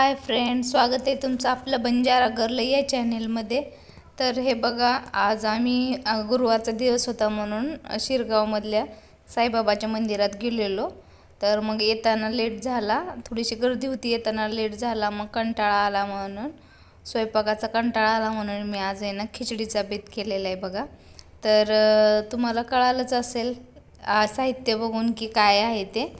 Hi friend स्वागत आहे तुमचं आपलं बंजारा गर्ल या चॅनेलमध्ये. तर हे बघा आज आम्ही गुरुवारचा दिवस होता म्हणून शिरगावमधल्या साईबाबाच्या मंदिरात गेलेलो. तर मग येताना लेट झाला थोडीशी गर्दी होती येताना लेट झाला मग कंटाळा आला म्हणून स्वयंपाकाचा कंटाळा आला म्हणून मी आज आहे ना खिचडीचा बेत केलेला आहे बघा. तर तुम्हाला कळालंच असेल साहित्य बघून की काय आहे ते.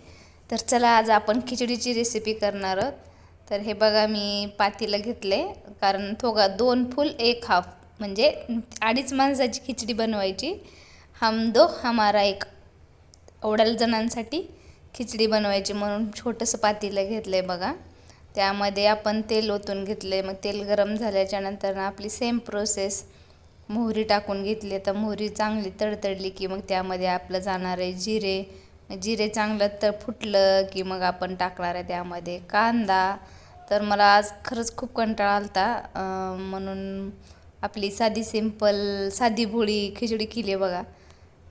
तर चला आज आपण खिचडीची रेसिपी करणार आहोत. तर हे बघा मी पातीला घेतले. कारण थोगा दोन फुल एक हाफ. म्हणजे अडीच माणसाची खिचडी बनवायची. हम दो हमारा एक. एवढ्या जणांसाठी खिचडी बनवायची म्हणून छोटंसं पातीला घेतलं आहे बघा. त्यामध्ये आपण तेल ओतून घेतले मग तेल गरम झाल्याच्यानंतर ना आपली सेम प्रोसेस मोहरी टाकून घेतली. तर मोहरी चांगली तडतडली की मग त्यामध्ये आपलं जाणार आहे जिरे. जिरे चांगलं तर फुटलं की मग आपण टाकणार आहे त्यामध्ये कांदा. तर मला आज खरंच खूप कंटाळा आलता. म्हणून आपली साधी सिंपल साधी भोळी खिचडी केली आहे बघा.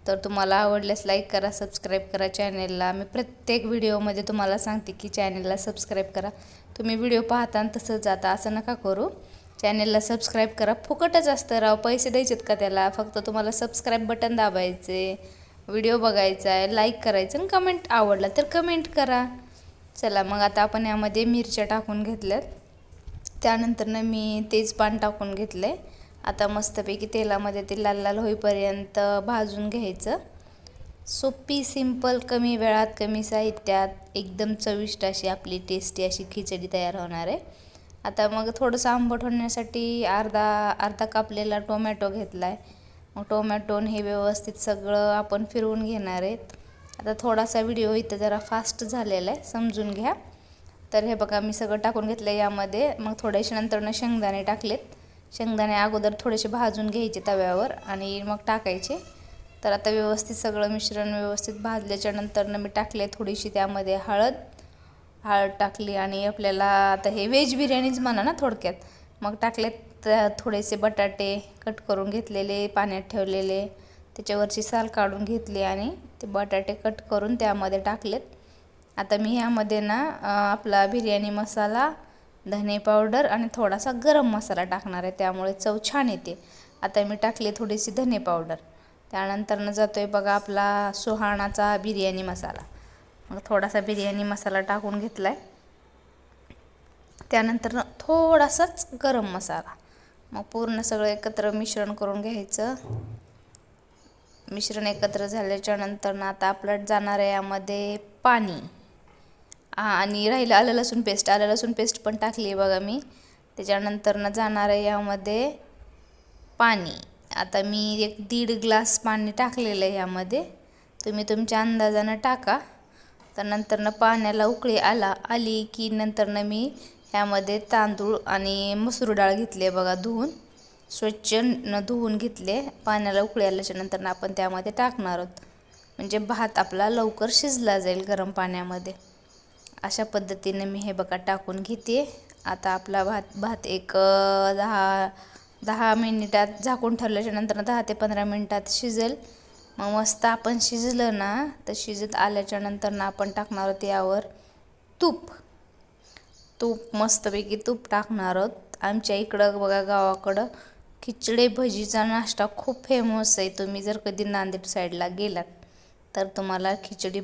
तर तुम्हाला आवडल्यास लाईक करा सबस्क्राईब करा चॅनेलला मी प्रत्येक व्हिडिओमध्ये तुम्हाला सांगते की चॅनेलला सबस्क्राईब करा. तुम्ही व्हिडिओ पाहता आणि तसंच जाता असं नका करू. चॅनेलला सबस्क्राईब करा. फुकटच असतं राव पैसे द्यायचेत का त्याला? फक्त तुम्हाला सबस्क्राईब बटन दाबायचे व्हिडिओ बघायचा आहे लाईक करायचं आणि कमेंट आवडला तर कमेंट करा. चला मग आता आपण यामध्ये मिरच्या टाकून घेतल्यात. त्यानंतरनं मी तेज पान टाकून घेतलं आहे आता मस्तपैकी तेलामध्ये ते लाल लाल होईपर्यंत भाजून घ्यायचं. सोपी सिंपल कमी वेळात कमी साहित्यात एकदम चविष्ट अशी आपली टेस्टी अशी खिचडी तयार होणार आहे. आता मग थोडंसं आंबट होण्यासाठी अर्धा अर्धा कापलेला टोमॅटो घेतला आहे मग टोमॅटोन हे व्यवस्थित सगळं आपण फिरवून घेणार आहेत. आता थोडासा व्हिडिओ इथं जरा फास्ट झालेला आहे समजून घ्या. तर हे बघा मी सगळं टाकून घेतलं यामध्ये. मग थोडेसे नंतरनं शेंगदाणे टाकलेत. शेंगदाणे अगोदर थोडेसे भाजून घ्यायचे तव्यावर आणि मग टाकायचे. तर आता व्यवस्थित सगळं मिश्रण व्यवस्थित भाजल्याच्या नंतरनं मी टाकले थोडीशी त्यामध्ये हळद. हळद टाकली आणि आपल्याला आता हे व्हेज बिर्याणीच म्हणा ना थोडक्यात. मग टाकलेत थोडेसे बटाटे कट करून घेतलेले पाण्यात ठेवलेले. त्याच्यावरची साल काढून घेतली आणि ते बटाटे कट करून त्यामध्ये टाकलेत. आता मी ह्यामध्ये ना आपला बिर्याणी मसाला धने पावडर आणि थोडासा गरम मसाला टाकणार आहे. त्यामुळे चव छान येते. आता मी टाकली थोडीशी धने पावडर. त्यानंतरनं जातो आहे बघा आपला सुहाणाचा बिर्याणी मसाला. मग थोडासा बिर्याणी मसाला टाकून घेतला आहे त्यानंतर थोडासाच गरम मसाला. मग पूर्ण सगळं एकत्र मिश्रण करून घ्यायचं. मिश्रण एकत्र झाल्याच्यानंतर आता आपलं जाणार आहे यामध्ये पाणी. हां आणि राहिलं आलं लसूण पेस्ट आलं लसूण पेस्ट पण टाकली आहे बघा मी. त्याच्यानंतरनं जाणार आहे यामध्ये पाणी. आता मी एक दीड ग्लास पाणी टाकलेलं आहे यामध्ये. तुम्ही तुमच्या अंदाजानं टाका. तर नंतरनं पाण्याला उकळी आला आली की नंतरनं मी ह्यामध्ये तांदूळ आणि मसूर डाळ घेतली आहे बघा धुवून. स्वच्छ न धुवून घेतले पाण्याला उकळी नंतर आपण त्यामध्ये टाकणार आहोत. म्हणजे भात आपला लवकर शिजला जाईल गरम पाण्यामध्ये. अशा पद्धतीने मी हे बघा टाकून घेते. आता आपला भात भात एक दहा दहा मिनिटात झाकून ठेवल्याच्यानंतर दहा ते पंधरा मिनिटात शिजेल. मग मस्त आपण शिजलं ना तर शिजत आल्याच्यानंतर ना आपण टाकणार आहोत यावर तूप. तूप मस्तपैकी तूप टाकणार आहोत. आमच्या इकडं बघा गावाकडं खिचडे भजीचा नाश्ता खूप फेमस आहे. तुम्ही जर कधी नांदेड साईडला गेलात तर तुम्हाला खिचडी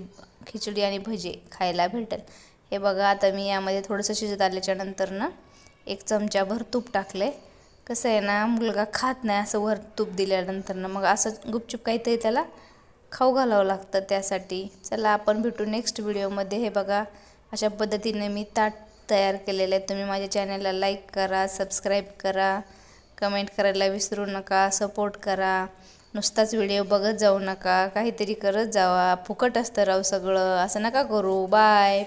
खिचडी आणि भजी खायला भेटेल. हे बघा आता मी यामध्ये थोडंसं शिजत आल्याच्यानंतर ना एक चमच्याभर तूप टाकलं आहे कसं आहे ना मुलगा खात नाही असं वर तूप दिल्यानंतर ना मग असं गुपचूप काहीतरी त्याला खाऊ घालावं लागतं त्यासाठी. चला आपण भेटू नेक्स्ट व्हिडिओमध्ये हे बघा अशा पद्धतीने मी ताट तयार केलेलं आहे. तुम्ही माझ्या चॅनलला लाईक करा सबस्क्राईब करा. कमेंट करायला विसरू नका सपोर्ट करा. नुसताच व्हिडिओ बघत जाऊ नका काहीतरी करत जावा. फुकट असतं राव सगळं. असं नका करू. बाय.